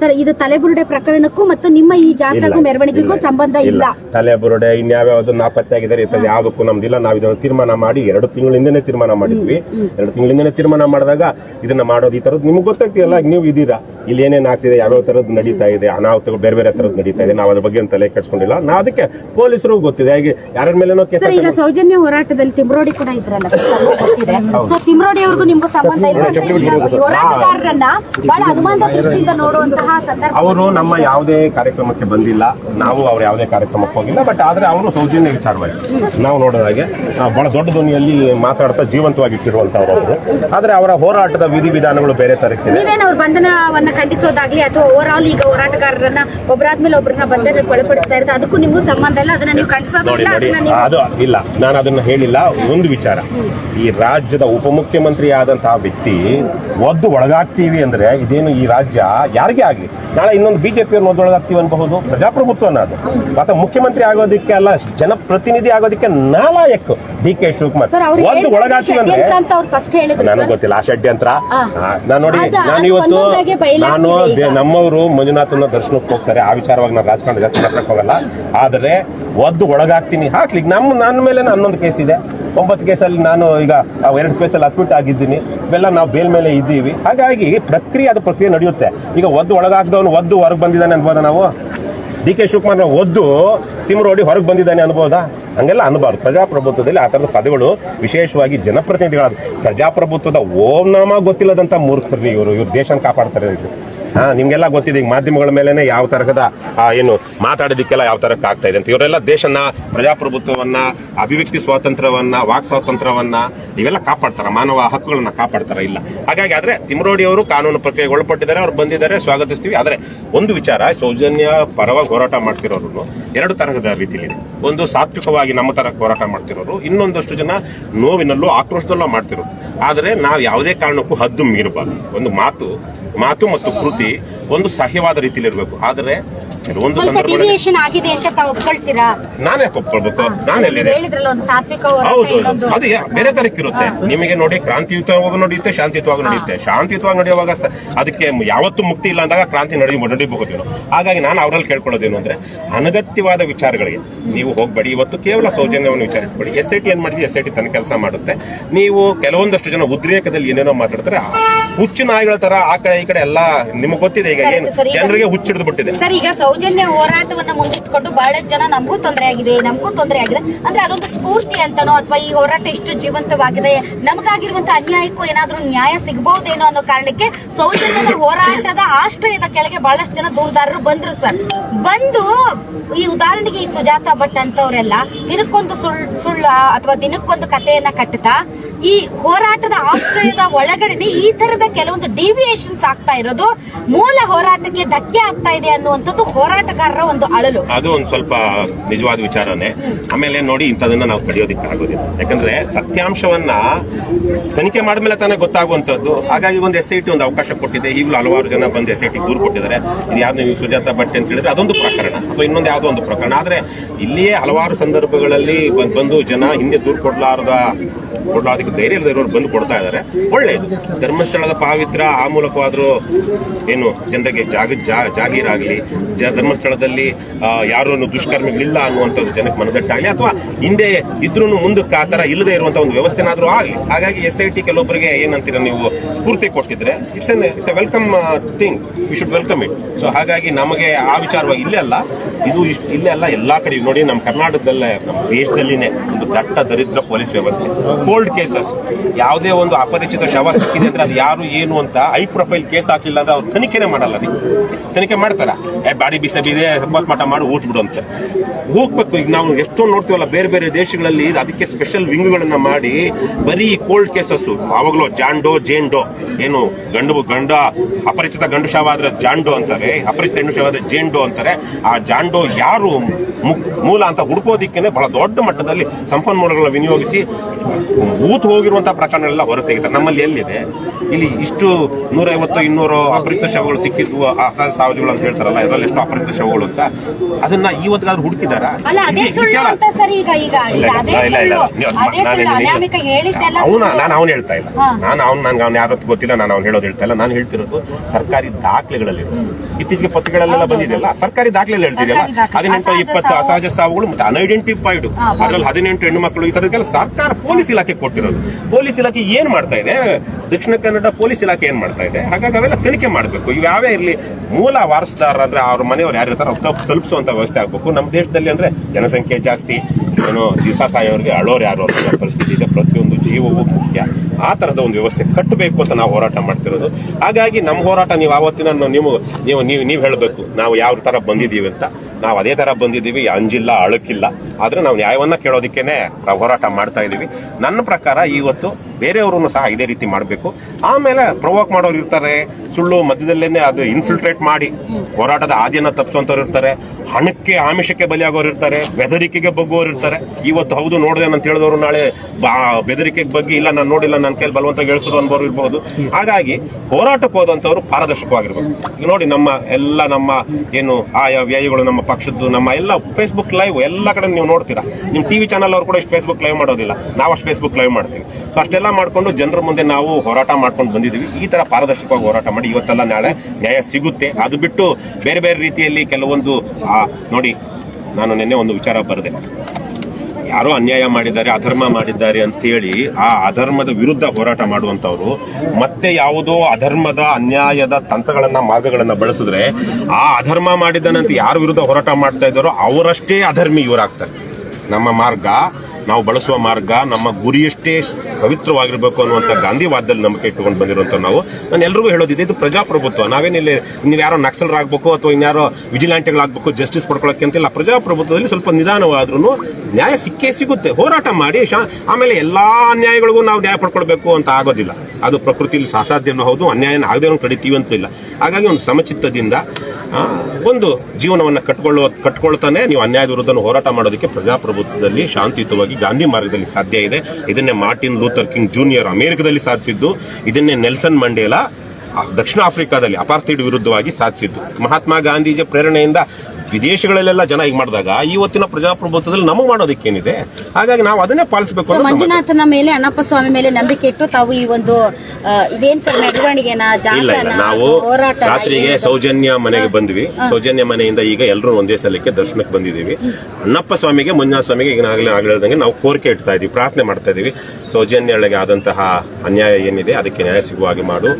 ಸರ್, ಇದು ತಲೆಬುರುಡೆ ಪ್ರಕರಣಕ್ಕೂ ಮತ್ತು ನಿಮ್ಮ ಈ ಜಾತಕ ಮೆರವಣಿಗೆಗೂ ಸಂಬಂಧ ಇಲ್ಲ. ತಲೆಬುರುಡೆ ಇನ್ಯಾವ್ಯಾವ್ದು ನಾಪತ್ತೆ ಆಗಿದ್ದಾರೆ ಇರ್ತದೆ ನಮ್ದು ನಮ್ದಿಲ್ಲ. ನಾವು ಇದನ್ನು ತೀರ್ಮಾನ ಮಾಡಿ ಎರಡು ತಿಂಗಳಿಂದನೇ ತೀರ್ಮಾನ ಮಾಡಿದ್ವಿ. ಎರಡು ತಿಂಗಳಿಂದನೇ ತೀರ್ಮಾನ ಮಾಡಿದಾಗ ಇದನ್ನ ಮಾಡೋದು ಈ ತರದ್ ನಿಮ್ಗೆ ಗೊತ್ತಾಗ್ತಿಲ್ಲ ನೀವು ಇದೀರಾ ಇಲ್ಲಿ ಏನೇನಾಗ್ತಿದೆ ಯಾವ್ಯಾವ ತರದ್ದು ನಡೀತಾ ಇದೆ? ಅನಾಹುತಗಳು ಬೇರೆ ಬೇರೆ ತರದ್ದು ನಡೀತಾ ಇದೆ. ನಾವು ಅದ್ರ ಬಗ್ಗೆ ಅಂತ ತಲೆ ಕೆಡ್ಸ್ಕೊಂಡಿಲ್ಲ. ನಾವು ಅದಕ್ಕೆ ಪೊಲೀಸರು ಗೊತ್ತಿದೆ. ಹಾಗೆ ಯಾರ ಮೇಲೇನೋ ಕೇಸ್ ಸರ್ ಈಗ ಸೌಜನ್ಯ ಹೋರಾಟದಲ್ಲಿ ತಿಮ್ರೋಡಿ ಕೂಡ ಇದ್ರಲ್ಲ. ಸರ್, ತಮಗೂ ಗೊತ್ತಿದೆ. ಸೊ ತಿಮ್ರೋಡಿ ಅವ್ರಿಗೂ ನಿಮ್ಗೂ ಸಂಬಂಧ ಇಲ್ಲ ಈಗ ಹೋರಾಟಗಾರರನ್ನ ಬಹಳ ದೃಷ್ಟಿಯಿಂದ ನೋಡುವಂತಹ ಸಂದರ್ಭ. ಅವರು ನಮ್ಮ ಯಾವುದೇ ಕಾರ್ಯಕ್ರಮಕ್ಕೆ ಬಂದಿಲ್ಲ. ನಾವು ಅವ್ರ ಯಾವುದೇ ಕಾರ್ಯಕ್ರಮಕ್ಕೆ ಹೋಗಿಲ್ಲ. ಬಟ್ ಆದ್ರೆ ಅವರು ಸೌಜನ್ಯ ವಿಚಾರವಾಗಿ. ನಾವು ನೋಡೋದ ಹಾಗೆ ಆ, ಬಹಳ ದೊಡ್ಡ ಧ್ವನಿಯಲ್ಲಿ ಮಾತಾಡ್ತಾ ಜೀವಂತವಾಗಿ ಇಟ್ಟಿರುವಂತವ್ರು ಅವರು. ಆದ್ರೆ ಅವರ ಹೋರಾಟದ ವಿಧಿವಿಧಾನಗಳು ಬೇರೆ ತರ ಬಂಧನವನ್ನು ಅವ್ರ ಬಂಧನವನ್ನ ಖಂಡಿಸೋದಾಗ್ಲಿ ಅಥವಾ ಓವರ್ ಆಲ್ ಈಗ ಹೋರಾಟಗಾರರನ್ನ ಒಬ್ಬರಾದ್ಮೇಲೆ ಒಬ್ಬರನ್ನ ಬಂಧನಕ್ಕೆ ಒಳಪಡಿಸ್ತಾ ಇರೋದು ಅದಕ್ಕೂ ನಿಮಗೂ ಸಂಬಂಧ ಇಲ್ಲ ಅದನ್ನ ನೀವು ಖಂಡಿಸೋದು ಇಲ್ಲ ಅದನ್ನ ನೀವು ಅದು ಇಲ್ಲ. ನಾನು ಅದನ್ನ ಹೇಳಿಲ್ಲ ಒಂದು ವಿಚಾರ. ಈ ರಾಜ್ಯದ ಉಪಮುಖ್ಯಮಂತ್ರಿ ಆದಂತಹ ವ್ಯಕ್ತಿ ಒದ್ದು ಒಳಗಾಗ್ತೀವಿ ಅಂದ್ರೆ ಇದೇನು ಈ ರಾಜ್ಯ ಯಾರಿಗೆ ಆಗಲಿ? ನಾಳೆ ಇನ್ನೊಂದು ಬಿಜೆಪಿಯವ್ರು ಒದ್ದು ಒಳಗಾಗ್ತೀವಿ ಅನ್ಬಹುದು ಪ್ರಜಾಪ್ರಭುತ್ವ ಅನ್ನೋದು ಮತ್ತೆ ಮುಖ್ಯಮಂತ್ರಿ ಆಗೋದಕ್ಕೆ ಅಲ್ಲ ಜನಪ್ರತಿನಿಧಿ ಆಗೋದಕ್ಕೆ ನಾಲಾಯಕ್ ಡಿ ಕೆ ಶಿವಕುಮಾರ್. ಒದ್ದು ಒಳಗಾಗ್ತೀವಿ ಅಂದ್ರೆ ನನಗೆ ಗೊತ್ತಿಲ್ಲ ಆ ಷಡ್ಯಂತ್ರ. ನಾನು ನೋಡಿ ನಾನು ಇವತ್ತು ನಾನು ನಮ್ಮವರು ಮಂಜುನಾಥನ ದರ್ಶನಕ್ಕೆ ಹೋಗ್ತಾರೆ. ಆ ವಿಚಾರವಾಗಿ ನಾನು ರಾಜಕಾರಣ ಜಾಸ್ತಿ ಹೋಗಲ್ಲ. ಆದರೆ ಒದ್ದು ಒಳಗಾಗ್ತೀನಿ. ಹಾಕ್ಲಿಕ್ಕೆ ನಮ್ಮ, ನನ್ನ ಮೇಲೆ ಹನ್ನೊಂದು ಕೇಸ್ ಇದೆ. ಒಂಬತ್ತು ಕೇಸಲ್ಲಿ ನಾನು ಈಗ ಎರಡು ಕೇಸಲ್ಲಿ ಅಡ್ಮಿಟ್ ಆಗಿದ್ದೀನಿ. ಇವೆಲ್ಲ ನಾವು ಬೇಲ್ ಮೇಲೆ ಇದ್ದೀವಿ. ಹಾಗಾಗಿ ಪ್ರಕ್ರಿಯೆ, ಅದು ಪ್ರಕ್ರಿಯೆ ನಡೆಯುತ್ತೆ. ಈಗ ಒದ್ದು ಒಳಗಾಗ್ದವನು ಒದ್ದು ಹೊರಗೆ ಬಂದಿದ್ದಾನೆ ಅನ್ಬೋದ ನಾವು? ಡಿ ಕೆ ಶಿವಕುಮಾರ್ ಒದ್ದು ತಿಮ್ರೋಡಿ ಹೊರಗೆ ಬಂದಿದ್ದಾನೆ ಅನ್ಬೋದಾ? ಹಂಗೆಲ್ಲ ಅನ್ಬಾರ್ದು. ಪ್ರಜಾಪ್ರಭುತ್ವದಲ್ಲಿ ಆ ಥರದ ಪದಗಳು ವಿಶೇಷವಾಗಿ ಜನಪ್ರತಿನಿಧಿಗಳಾದ ಪ್ರಜಾಪ್ರಭುತ್ವದ ಓಂ ನಾಮ ಗೊತ್ತಿಲ್ಲದಂತ ಮೂರ್ಖರು ಇವರು. ಇವರು ದೇಶನ ಕಾಪಾಡ್ತಾರೆ ನಿಮ್ಗೆಲ್ಲ ಗೊತ್ತಿದೆ, ಈಗ ಮಾಧ್ಯಮಗಳ ಮೇಲೆನೆ ಯಾವ ತರಹದ ಏನು ಮಾತಾಡೋದಿಕ್ಕೆಲ್ಲ ಯಾವ ತರಕ್ಕೆ ಆಗ್ತಾ ಇದೆ ಅಂತ. ಇವರೆಲ್ಲ ದೇಶನ ಪ್ರಜಾಪ್ರಭುತ್ವವನ್ನ, ಅಭಿವ್ಯಕ್ತಿ ಸ್ವಾತಂತ್ರ್ಯವನ್ನ, ವಾಕ್ ಸ್ವಾತಂತ್ರ್ಯವನ್ನ, ಇವೆಲ್ಲ ಕಾಪಾಡ್ತಾರ, ಮಾನವ ಹಕ್ಕುಗಳನ್ನ ಕಾಪಾಡ್ತಾರ, ಇಲ್ಲ. ಹಾಗಾಗಿ ಆದ್ರೆ ತಿಮರೋಡಿ ಅವರು ಕಾನೂನು ಪ್ರಕ್ರಿಯೆಗೆ ಒಳಪಟ್ಟಿದ್ದಾರೆ ಅವ್ರು ಬಂದಿದ್ದಾರೆ, ಸ್ವಾಗತಿಸ್ತೀವಿ. ಆದ್ರೆ ಒಂದು ವಿಚಾರ, ಸೌಜನ್ಯ ಪರವಾಗಿ ಹೋರಾಟ ಮಾಡ್ತಿರೋರು ಎರಡು ತರಹದ ರೀತಿಯಲ್ಲಿ ಒಂದು ಸಾತ್ವಿಕವಾಗಿ ನಮ್ಮ ತರ ಹೋರಾಟ ಮಾಡ್ತಿರೋರು, ಇನ್ನೊಂದಷ್ಟು ಜನ ನೋವಿನಲ್ಲೂ ಆಕ್ರೋಶದಲ್ಲೂ ಮಾಡ್ತಿರೋರು. ಆದ್ರೆ ನಾವು ಯಾವುದೇ ಕಾರಣಕ್ಕೂ ಹದ್ದು ಮೀರಬಾರ್ದು. ಒಂದು ಮಾತು ಮಾತು ಮತ್ತು ಕೃತಿ ಒಂದು ಸಹ್ಯವಾದ ರೀತಿಯಲ್ಲಿ ಇರಬೇಕು ಆದರೆ ಕೆಲವೊಂದು ಸಂದರ್ಭಗಳಲ್ಲಿ ಡಿವಿಯೇಷನ್ ಆಗಿದೆ ಅಂತ ತಾವು ಒಪ್ಕೊಳ್ತೀರಾ? ನಾನೇ ಒಪ್ಕೊಳ್ಬೇಕು. ನಾನು ಎಲ್ಲಿದೆ? ಹೇಳಿದ್ರಲ್ಲ ಒಂದು ಸಾತ್ವಿಕ ಹೋರಾಟ ಹೌದು ಅದು ಯಾ- ಬೇರೆ ತರಕ್ಕೆ ಇರುತ್ತೆ ನಿಮಗೆ ನೋಡಿ ಕ್ರಾಂತಿಯುತವಾಗಿ ನಡೆಯುತ್ತೆ ಶಾಂತಿಯುತವಾಗಿ ನಡೆಯುತ್ತೆ. ಶಾಂತಿಯುತವಾಗಿ ನಡೆಯುವಾಗ ಸ- ಅದಕ್ಕೆ ಯಾವತ್ತೂ ಮುಕ್ತಿ ಇಲ್ಲ ಅಂದಾಗ ಕ್ರಾಂತಿ ನಡಿ ನಡಿಬಹುದು ಹಾಗಾಗಿ ನಾನು ಅವರಲ್ಲಿ ಕೇಳ್ಕೊಳ್ಳೋದೇನು ಅಂದ್ರೆ ಅನಗತ್ಯವಾದ ವಿಚಾರಗಳಿಗೆ ನೀವು ಹೋಗ್ಬೇಡಿ. ಇವತ್ತು ಕೇವಲ ಸೌಜನ್ಯವನ್ನು ವಿಚಾರ ಇಟ್ಕೊಳ್ಳಿ ಎಸ್ ಐ ಟಿ ಏನ್ ಮಾಡಿದ್ವಿ ಎಸ್ ಐ ಟಿ ತನ್ನ ಕೆಲಸ ಮಾಡುತ್ತೆ. ನೀವು ಕೆಲವೊಂದಷ್ಟು ಜನ ಉದ್ರೇಕದಲ್ಲಿ ಏನೇನೋ ಮಾತಾಡ್ತಾರೆ ಆ ಹುಚ್ಚು ನಾಯಿಗಳ ತರ ಆ ಕಡೆ ಈ ಕಡೆ ಎಲ್ಲ ನಿಮಗೆ ಗೊತ್ತಿದೆ ಈಗ ಏನು? ಜನರಿಗೆ ಈಗ- ಜನರಿಗೆ ಹುಚ್ಚಿಡಿದು ಬಿಟ್ಟಿದೆ. ಸರ್ ಈಗ ಸೌಜನ್ಯ ಹೋರಾಟವನ್ನ ಮುಂದಿಟ್ಕೊಂಡು ಬಹಳಷ್ಟು ಜನ ನಮಗೂ ತೊಂದರೆ ಆಗಿದೆ ನಮಗೂ ತೊಂದರೆ ಆಗಿದೆ. ಅಂದ್ರೆ ಅದೊಂದು ಸ್ಫೂರ್ತಿ ಅಂತನೋ ಅಥವಾ ಈ ಹೋರಾಟ ಎಷ್ಟು ಜೀವಂತವಾಗಿದೆ ನಮಗಾಗಿರುವಂತ ಅನ್ಯಾಯಕ್ಕೂ ಏನಾದ್ರೂ ನ್ಯಾಯ ಸಿಗಬಹುದೇನೋ ಅನ್ನೋ ಕಾರಣಕ್ಕೆ ಸೌಜನ್ಯದ ಹೋರಾಟದ ಆಶ್ರಯದ ಕೆಳಗೆ ಬಹಳಷ್ಟು ಜನ ದೂರದಾರರು ಬಂದ್ರು ಸರ್ ಬಂದು ಈ ಉದಾಹರಣೆಗೆ ಈ ಸುಜಾತ ಭಟ್ ಅಂತವರೆಲ್ಲ ದಿನಕ್ಕೊಂದು ಸುಳ್ಳು ಸುಳ್ಳ ಅಥವಾ ದಿನಕ್ಕೊಂದು ಕಥೆಯನ್ನ ಕಟ್ಟುತ್ತಾ ಈ ಹೋರಾಟದ ಆಶ್ರಯದ ಒಳಗಡೆ ಈ ತರದ ಕೆಲವೊಂದು ಡಿವಿಯೇಷನ್ಸ್ ಆಗ್ತಾ ಇರೋದು, ಮೂಲ ಹೋರಾಟಕ್ಕೆ ಧಕ್ಕೆ ಆಗ್ತಾ ಇದೆ ಅನ್ನುವಂಥದ್ದು ಹೋರಾಟಗಾರರ ಒಂದು ಅಳಲು. ಅದು ಒಂದು ಸ್ವಲ್ಪ ನಿಜವಾದ ವಿಚಾರನೇ. ಆಮೇಲೆ ನೋಡಿ ಇಂಥದನ್ನ ನಾವು ಪಡೆಯೋದಿಕ್ಕೆ ಆಗೋದಿಲ್ಲ. ಯಾಕಂದ್ರೆ ಸತ್ಯಾಂಶವನ್ನ ತನಿಖೆ ಮಾಡಿದ್ಮೇಲೆ ತಾನೇ ಗೊತ್ತಾಗುವಂತದ್ದು ಹಾಗಾಗಿ ಒಂದು ಎಸ್ ಒಂದು ಅವಕಾಶ ಕೊಟ್ಟಿದೆ. ಈಗಲೂ ಹಲವಾರು ಜನ ಬಂದು ಎಸ್ ಐ ಟಿ ದೂರು ಕೊಟ್ಟಿದ್ದಾರೆ. ಇದು ಯಾವ್ದು ಸುಜಾತ ಭಟ್ ಅಂತ ಹೇಳಿದ್ರೆ ಅದೊಂದು ಪ್ರಕರಣ. ಅಥವಾ ಇನ್ನೊಂದು ಯಾವುದೋ ಒಂದು ಪ್ರಕರಣ. ಆದ್ರೆ ಇಲ್ಲಿಯೇ ಹಲವಾರು ಸಂದರ್ಭಗಳಲ್ಲಿ ಬಂದು ಜನ ಹಿಂದೆ ದೂರು ಕೊಡ್ಲಾರ್ದ ಕೊಡ್ಲಾರ್ದಕ್ಕೆ ಧೈರ್ಯ ಇರೋರು ಬಂದು ಕೊಡ್ತಾ ಇದ್ದಾರೆ. ಒಳ್ಳೆಯದು. ಧರ್ಮಸ್ಥಳದ ಪಾವಿತ್ರ, ಆ ಮೂಲಕವಾದರೂ ಏನು ಜನರಿಗೆ ಜಾಗ ಜಾಗೀರಾಗಲಿ ಜ, ಧರ್ಮಸ್ಥಳದಲ್ಲಿ ಯಾರೂ ದುಷ್ಕರ್ಮಿಗಳಿಲ್ಲ ಅನ್ನುವಂಥದ್ದು ಜನಕ್ಕೆ ಮನದಟ್ಟಾಗಲಿ ಅಥವಾ ಹಿಂದೆ ಇದ್ರೂ ಮುಂದಕ್ಕೆ ಆ ಥರ ಇಲ್ಲದೆ ಇರುವಂಥ ಒಂದು ವ್ಯವಸ್ಥೆನಾದರೂ ಆಗಲಿ, ಹಾಗಾಗಿ ಎಸ್ ಐ ಟಿ ಕೆಲವೊಬ್ಬರಿಗೆ ಏನಂತೀರ ನೀವು ಸ್ಫೂರ್ತಿ ಕೊಟ್ಟಿದ್ರೆ it's an it's a welcome thing we should welcome it so ಹಾಗಾಗಿ ನಮಗೆ ಆ ವಿಚಾರವಾಗಿ ಇಲ್ಲೇ ಅಲ್ಲ, ಇದು ಇಷ್ಟು, ಇಲ್ಲೇ ಅಲ್ಲ ಎಲ್ಲಾ ಕಡೆ ನೋಡಿ, ನಮ್ಮ ಕರ್ನಾಟಕದಲ್ಲೇ, ನಮ್ಮ ದೇಶದಲ್ಲಿನೇ ಒಂದು ದಟ್ಟ ದರಿದ್ರ ಪೊಲೀಸ್ ವ್ಯವಸ್ಥೆ. ಕೋಲ್ಡ್ ಕೇಸಸ್ ಯಾವುದೇ ಒಂದು ಅಪರಿಚಿತ ಶವ ಸಿಕ್ಕಿದೆ ಅಂದ್ರೆ ಅದು ಯಾರು, ಏನು ಅಂತ ಐ ಪ್ರೊಫೈಲ್ ಕೇಸ್ ಹಾಕಿಲ್ಲ ಅಂದ್ರೆ ಅವ್ರು ತನಿಖೆನೇ ಮಾಡಲ್ಲ ನೀವು. ತನಿಖೆ ಮಾಡ್ತಾರ? ಏ, ಬಾಡಿ ಬಿಸ ಬಿದೆ ಪೋಸ್ಟ್ ಮಾಟ ಮಾಡಿ ಊಟ್ಬಿಡು ಅಂತ ಹೋಗ್ಬೇಕು. ಈಗ ನಾವು ಎಷ್ಟೊಂದು ನೋಡ್ತೀವಲ್ಲ, ಬೇರೆ ಬೇರೆ ದೇಶಗಳಲ್ಲಿ ಅದಕ್ಕೆ ಸ್ಪೆಷಲ್ ವಿಂಗ್ಗಳನ್ನ ಮಾಡಿ ಬರೀ ಕೋಲ್ಡ್ ಕೇಸಸ್ ಆವಾಗಲೂ ಜಾಂಡೋ ಜೇಂಡೋ ಏನು, ಗಂಡು, ಗಂಡ, ಅಪರಿಚಿತ ಗಂಡು ಶವ ಆದರೆ ಜಾಂಡೋ ಅಂತಾರೆ, ಅಪರಿಚಿತ ಹೆಣ್ಣು ಶವ ಆದರೆ ಜೇಂಡೋ ಅಂತಾರೆ. ಆ ಜಾಂಡೋ ಯಾರು ಮೂಲ ಅಂತ ಹುಡುಕೋದಿಕ್ಕೇನೆ ಬಹಳ ದೊಡ್ಡ ಮಟ್ಟದಲ್ಲಿ ಸಂಪನ್ಮೂಲಗಳನ್ನ ವಿನಿಯೋಗಿಸಿ ಹೋಗಿರುವಂತಹ ಪ್ರಕರಣಗಳೆಲ್ಲ ಎಲ್ಲ ತೆಗಿತಾರೆ ನಮ್ಮಲ್ಲಿ ಎಲ್ಲಿದೆ? ಇಲ್ಲಿ ಇಷ್ಟು ನೂರೈವತ್ತು ಇನ್ನೂರು ಅಪರಿಚಿತ ಶವಗಳು ಸಿಕ್ಕಿದ್ವು ಅಸಹಜ ಸಾವಜಿಗಳು ಅಂತ ಹೇಳ್ತಾರಲ್ಲ ಇದರಲ್ಲಿ ಎಷ್ಟು ಅಪರಿಚಿತ ಶವಗಳು ಅಂತ. ಅದನ್ನ ಇವತ್ತಿಗಾದ್ರೂ ಹುಡುಕಿದಾರ? ಅವನ ನಾನು ಅವನು ಹೇಳ್ತಾ ಇಲ್ಲ. ನಾನು ಅವ್ನು ನನ್ಗೆ ಅವ್ನು ಯಾರು ಗೊತ್ತಿಲ್ಲ ನಾನು ಅವ್ನು ಹೇಳೋದು ಹೇಳ್ತಾ ಇಲ್ಲ. ನಾನು ಹೇಳ್ತಿರೋದು ಸರ್ಕಾರಿ ದಾಖಲೆಗಳಲ್ಲಿ ಇತ್ತೀಚೆಗೆ ಪತ್ರಿಕೆಗಳೆಲ್ಲ ಹೌದು, ಬಂದಿದೆಯಲ್ಲ? ಸರ್ಕಾರಿ ದಾಖಲೆಯಲ್ಲಿ ಹೇಳ್ತಿದೆಯಲ್ಲ ದಾಖಲೆ. ಹದಿನೆಂಟು ಇಪ್ಪತ್ತು ಅಸಹಜ ಸಾವುಗಳು ಮತ್ತೆ ಅನ್ಐಡೆಂಟಿಫೈಡ್. ಅದರಲ್ಲಿ ಹದಿನೆಂಟು ಹೆಣ್ಣು ಮಕ್ಕಳು ಈ ತರದಕ್ಕೆಲ್ಲ ಸರ್ಕಾರ ಪೊಲೀಸ್ ಇಲಾಖೆ ಕೊಟ್ಟಿರೋದು. ಪೊಲೀಸ್ ಇಲಾಖೆ ಏನ್ ಮಾಡ್ತಾ ಇದೆ? ದಕ್ಷಿಣ ಕನ್ನಡ ಪೊಲೀಸ್ ಇಲಾಖೆ ಏನ್ ಮಾಡ್ತಾ ಇದೆ? ಹಾಗಾಗಿ ಅವೆಲ್ಲ ತನಿಖೆ ಮಾಡಬೇಕು. ಇವು ಯಾವೇ ಇರಲಿ ಮೂಲ ವಾರಸುದಾರ ಅಂದ್ರೆ ಅವ್ರ ಮನೆಯವ್ರು ಯಾರು ಇರ್ತಾರೆ ತಪ್ಪು ತಲುಪಿಸುವಂತ ವ್ಯವಸ್ಥೆ ಆಗಬೇಕು. ನಮ್ಮ ದೇಶದಲ್ಲಿ ಅಂದ್ರೆ ಜನಸಂಖ್ಯೆ ಜಾಸ್ತಿ, ಏನು ದಿವಸ ಸಾಯೋರಿಗೆ ಅಳೋರು ಯಾರು ಅನ್ನೋ ಪರಿಸ್ಥಿತಿ ಇದೆ. ಪ್ರತಿಯೊಂದು ಜೀವವು ಮುಖ್ಯ. ಆ ತರದ ಒಂದು ವ್ಯವಸ್ಥೆ ಕಟ್ಟಬೇಕು ಅಂತ ನಾವು ಹೋರಾಟ ಮಾಡ್ತಿರೋದು. ಹಾಗಾಗಿ ನಮ್ಮ ಹೋರಾಟ ನೀವು ಆವತ್ತಿನ ನೀವು ನೀವು ನೀವು ನೀವು ಹೇಳಬೇಕು. ನಾವು ಯಾವ ಥರ ಬಂದಿದ್ದೀವಿ ಅಂತ. ನಾವು ಅದೇ ತರ ಬಂದಿದ್ದೀವಿ. ಅಂಜಿಲ್ಲ, ಅಳಕಿಲ್ಲ. ಆದ್ರೆ ನಾವು ನ್ಯಾಯವನ್ನ ಕೇಳೋದಕ್ಕೇನೆ ಹೋರಾಟ ಮಾಡ್ತಾ ಇದ್ದೀವಿ ನನ್ನ ಪ್ರಕಾರ ಇವತ್ತು ಬೇರೆಯವ್ರನ್ನು ಸಹ ಇದೇ ರೀತಿ ಮಾಡಬೇಕು. ಆಮೇಲೆ ಪ್ರವೋಕ್ ಮಾಡೋರು ಇರ್ತಾರೆ, ಸುಳ್ಳು ಮಧ್ಯದಲ್ಲೇನೆ ಅದು ಇನ್ಫಿಲ್ಟ್ರೇಟ್ ಮಾಡಿ ಹೋರಾಟದ ಆದಿಯನ್ನ ತಪ್ಪಿಸುವಂತವ್ರು ಇರ್ತಾರೆ, ಹಣಕ್ಕೆ, ಆಮಿಷಕ್ಕೆ ಬಲಿಯಾಗೋರು ಇರ್ತಾರೆ, ಬೆದರಿಕೆಗೆ ಬಗ್ಗೋರು ಇರ್ತಾರೆ. ಇವತ್ತು ಹೌದು, ನೋಡಿದೆ ಅಂತ ಹೇಳಿದವರು ನಾಳೆ ಬೆದರಿಕೆಗೆ ಬಗ್ಗೆ, ಇಲ್ಲ, ನಾನು ನೋಡಿಲ್ಲ ನನ್ನ ಕೈಲಿ ಬಲವಂತ ಗೆಳಿಸೋದು ಅನ್ಬೋರು ಇರ್ಬೋದು. ಹಾಗಾಗಿ ಹೋರಾಟಕ್ಕೆ ಹೋದಂತವ್ರು ಪಾರದರ್ಶಕವಾಗಿರ್ಬೇಕು. ಈಗ ನೋಡಿ ನಮ್ಮ ಎಲ್ಲ ನಮ್ಮ ಏನು ಆಯಾ ವ್ಯಯಗಳು, ನಮ್ಮ ಪಕ್ಷದ್ದು, ನಮ್ಮ ಎಲ್ಲ ಫೇಸ್ಬುಕ್ ಲೈವ್ ಎಲ್ಲ ಕಡೆ ನೀವು ನೋಡ್ತೀರಾ. ನಿಮ್ ಟಿವಿ ಚಾನಲ್ ಅವರು ಕೂಡ ಇಷ್ಟು ಫೇಸ್ಬುಕ್ ಲೈವ್ ಮಾಡೋದಿಲ್ಲ. ನಾವು ಫೇಸ್ಬುಕ್ ಲೈವ್ ಮಾಡ್ತೀವಿ. ಸೊ ಅಷ್ಟೆಲ್ಲ ಮಾಡ್ಕೊಂಡು ಜನರ ಮುಂದೆ ನಾವು ಹೋರಾಟ ಮಾಡ್ಕೊಂಡು ಬಂದಿದ್ದೀವಿ. ಈ ತರ ಪಾರದರ್ಶಕವಾಗಿ ಹೋರಾಟ ಮಾಡಿ ಇವತ್ತೆಲ್ಲ ನಾಳೆ ನ್ಯಾಯ ಸಿಗುತ್ತೆ. ಅದು ಬಿಟ್ಟು ಬೇರೆ ಬೇರೆ ರೀತಿಯಲ್ಲಿ ಕೆಲವೊಂದು ನೋಡಿ, ನಾನು ನಿನ್ನೆ ಒಂದು ವಿಚಾರ ಬರೆದೆ. ಯಾರೋ ಅನ್ಯಾಯ ಮಾಡಿದ್ದಾರೆ, ಅಧರ್ಮ ಮಾಡಿದ್ದಾರೆ ಅಂತೇಳಿ ಆ ಅಧರ್ಮದ ವಿರುದ್ಧ ಹೋರಾಟ ಮಾಡುವಂಥವ್ರು, ಮತ್ತೆ ಯಾವುದೋ ಅಧರ್ಮದ, ಅನ್ಯಾಯದ ತಂತ್ರಗಳನ್ನ, ಮಾರ್ಗಗಳನ್ನ ಬಳಸಿದ್ರೆ ಆ ಅಧರ್ಮ ಮಾಡಿದ್ದಾನಂತ ಯಾರ ವಿರುದ್ಧ ಹೋರಾಟ ಮಾಡ್ತಾ ಇದ್ದಾರೋ ಅವರಷ್ಟೇ ಅಧರ್ಮಿ ಇವರಾಗ್ತಾರೆ. ನಮ್ಮ ಮಾರ್ಗ ನಾವು ಬಳಸುವ ಮಾರ್ಗ ನಮ್ಮ ಗುರಿಯಷ್ಟೇ ಪವಿತ್ರವಾಗಿರಬೇಕು ಅನ್ನುವಂಥ ಗಾಂಧಿವಾದದಲ್ಲಿ ನಂಬಿಕೆ ಇಟ್ಟುಕೊಂಡು ಬಂದಿರುವಂಥ ನಾವು. ನಾನು ಎಲ್ರಿಗೂ ಹೇಳೋದಿದೆ, ಇದು ಪ್ರಜಾಪ್ರಭುತ್ವ. ನಾವೇನಿಲ್ಲ ನೀವು ಯಾರೋ ನಕ್ಸಲರಾಗಬೇಕು ಅಥವಾ ಇನ್ಯಾರೋ ವಿಜಿಲಾಂಟಿಗಳಾಗಬೇಕು, ಜಸ್ಟಿಸ್ ಪಡ್ಕೊಳ್ಳೋಕೆ ಅಂತಿಲ್ಲ. ಪ್ರಜಾಪ್ರಭುತ್ವದಲ್ಲಿ ಸ್ವಲ್ಪ ನಿಧಾನವಾದ್ರೂ ನ್ಯಾಯ ಸಿಕ್ಕೇ ಸಿಗುತ್ತೆ. ಹೋರಾಟ ಮಾಡಿ, ಶಾ- ಆಮೇಲೆ ಎಲ್ಲ ಅನ್ಯಾಯಗಳಿಗೂ ನಾವು ನ್ಯಾಯ ಪಡ್ಕೊಳ್ಬೇಕು ಅಂತ ಆಗೋದಿಲ್ಲ. ಅದು ಪ್ರಕೃತಿಯಲ್ಲಿ ಸಾಸಾಧ್ಯನೂ ಹೌದು, ಅನ್ಯಾಯನ ಆಗದೇನೂ ತಡಿತೀವಿ ಅಂತೂ ಇಲ್ಲ. ಹಾಗಾಗಿ ಒಂದು ಸಮಚಿತ್ತದಿಂದ ಒಂದು ಜೀವನವನ್ನು ಕಟ್ಕೊಳ್ಳುವ ಕಟ್ಕೊಳ್ತಾನೆ. ನೀವು ಅನ್ಯಾಯದ ವಿರುದ್ಧ ಹೋರಾಟ ಮಾಡೋದಕ್ಕೆ ಪ್ರಜಾಪ್ರಭುತ್ವದಲ್ಲಿ ಶಾಂತಿಯುತವಾಗಿ ಗಾಂಧಿ ಮಾರ್ಗದಲ್ಲಿ ಸಾಧ್ಯ ಇದೆ. ಇದನ್ನೇ ಮಾರ್ಟಿನ್ ಲೂಥರ್ ಕಿಂಗ್ ಜೂನಿಯರ್ ಅಮೆರಿಕದಲ್ಲಿ ಸಾಧಿಸಿದ್ದು. ಇದನ್ನೇ ನೆಲ್ಸನ್ ಮಂಡೇಲಾ ದಕ್ಷಿಣ ಆಫ್ರಿಕಾದಲ್ಲಿ ಅಪಾರ್ಥಿಡ್ ವಿರುದ್ಧವಾಗಿ ಸಾಧಿಸಿದ್ದು. ಮಹಾತ್ಮ ಗಾಂಧೀಜಿ ಪ್ರೇರಣೆಯಿಂದ ವಿದೇಶಗಳಲ್ಲೆಲ್ಲ ಜನ ಈಗ ಮಾಡಿದಾಗ ಇವತ್ತಿನ ಪ್ರಜಾಪ್ರಭುತ್ವದಲ್ಲಿ ನಮಗೆ ಮಾಡೋದಕ್ಕೇನಿದೆ? ಹಾಗಾಗಿ ನಾವು ಅದನ್ನೇ ಪಾಲಿಸಬೇಕು ಮಂಜುನಾಥನ ಮೇಲೆ ಅಣ್ಣಪ್ಪ ಸ್ವಾಮಿ ಮೇಲೆ ನಂಬಿಕೆ ಇಟ್ಟು ತಾವು ಈ ಒಂದು ಇದೇನ್ ಸರ್ ಮೆರವಣಿಗೆನ ನಾವು ರಾತ್ರಿಗೆ ಸೌಜನ್ಯ ಮನೆಗೆ ಬಂದ್ವಿ. ಸೌಜನ್ಯ ಮನೆಯಿಂದ ಈಗ ಎಲ್ಲರೂ ಒಂದೇ ಸಲಕ್ಕೆ ದರ್ಶನಕ್ಕೆ ಬಂದಿದ್ದೀವಿ. ಅಣ್ಣಪ್ಪ ಸ್ವಾಮಿಗೆ ಮಂಜುನಾಥ ಸ್ವಾಮಿಗೆ ಈಗ ಆಗಲೇ ಆಗಲೇ ನಾವು ಕೋರಿಕೆ ಇಡ್ತಾ ಇದೀವಿ ಪ್ರಾರ್ಥನೆ ಮಾಡ್ತಾ ಇದೀವಿ ಸೌಜನ್ಯಗಳಿಗೆ ಆದಂತಹ ಅನ್ಯಾಯ ಏನಿದೆ ಅದಕ್ಕೆ ನ್ಯಾಯ ಸಿಗುವ ಹಾಗೆ ಮಾಡು.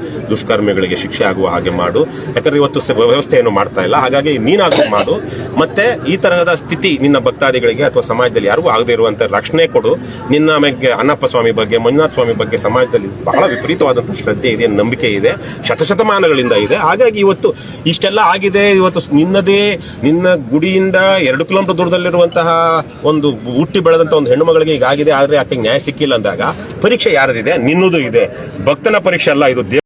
ದುಷ್ಕರ್ಮಿಗಳಿಗೆ ಶಿಕ್ಷೆ ಆಗುವ ಹಾಗೆ ಮಾಡು. ಯಾಕಂದ್ರೆ ಇವತ್ತು ವ್ಯವಸ್ಥೆಯನ್ನು ಮಾಡ್ತಾ ಇಲ್ಲ. ಹಾಗಾಗಿ ನೀನಾದ್ರೂ ಮಾಡು. ಮತ್ತೆ ಈ ತರಹದ ಸ್ಥಿತಿ ನಿನ್ನ ಭಕ್ತಾದಿಗಳಿಗೆ ಅಥವಾ ಸಮಾಜದಲ್ಲಿ ಯಾರಿಗೂ ಆಗದೆ ಇರುವಂತ ರಕ್ಷಣೆ ಕೊಡು. ನಿನ್ನ ಆಮೇಲೆ ಅಣ್ಣಪ್ಪ ಸ್ವಾಮಿ ಬಗ್ಗೆ, ಮಂಜುನಾಥ ಸ್ವಾಮಿ ಬಗ್ಗೆ ಸಮಾಜದಲ್ಲಿ ಬಹಳ ವಿಪರೀತವಾದಂತಹ ಶ್ರದ್ಧೆ ಇದೆ, ನಂಬಿಕೆ ಇದೆ, ಶತಶತಮಾನಗಳಿಂದ ಇದೆ. ಹಾಗಾಗಿ ಇವತ್ತು ಇಷ್ಟೆಲ್ಲ ಆಗಿದೆ. ಇವತ್ತು ನಿನ್ನದೇ, ನಿನ್ನ ಗುಡಿಯಿಂದ ಎರಡು ಕಿಲೋಮೀಟರ್ ದೂರದಲ್ಲಿರುವಂತಹ ಒಂದು ಹುಟ್ಟಿ ಬೆಳೆದಂತ ಒಂದು ಹೆಣ್ಣು ಮಗಳಿಗೆ ಈಗ ಆಗಿದೆ. ಆದ್ರೆ ಯಾಕೆ ನ್ಯಾಯ ಸಿಕ್ಕಿಲ್ಲ ಅಂದಾಗ ಪರೀಕ್ಷೆ ಯಾರದಿದೆ? ನಿನ್ನದು ಇದೆ. ಭಕ್ತನ ಪರೀಕ್ಷೆ ಅಲ್ಲ, ಇದು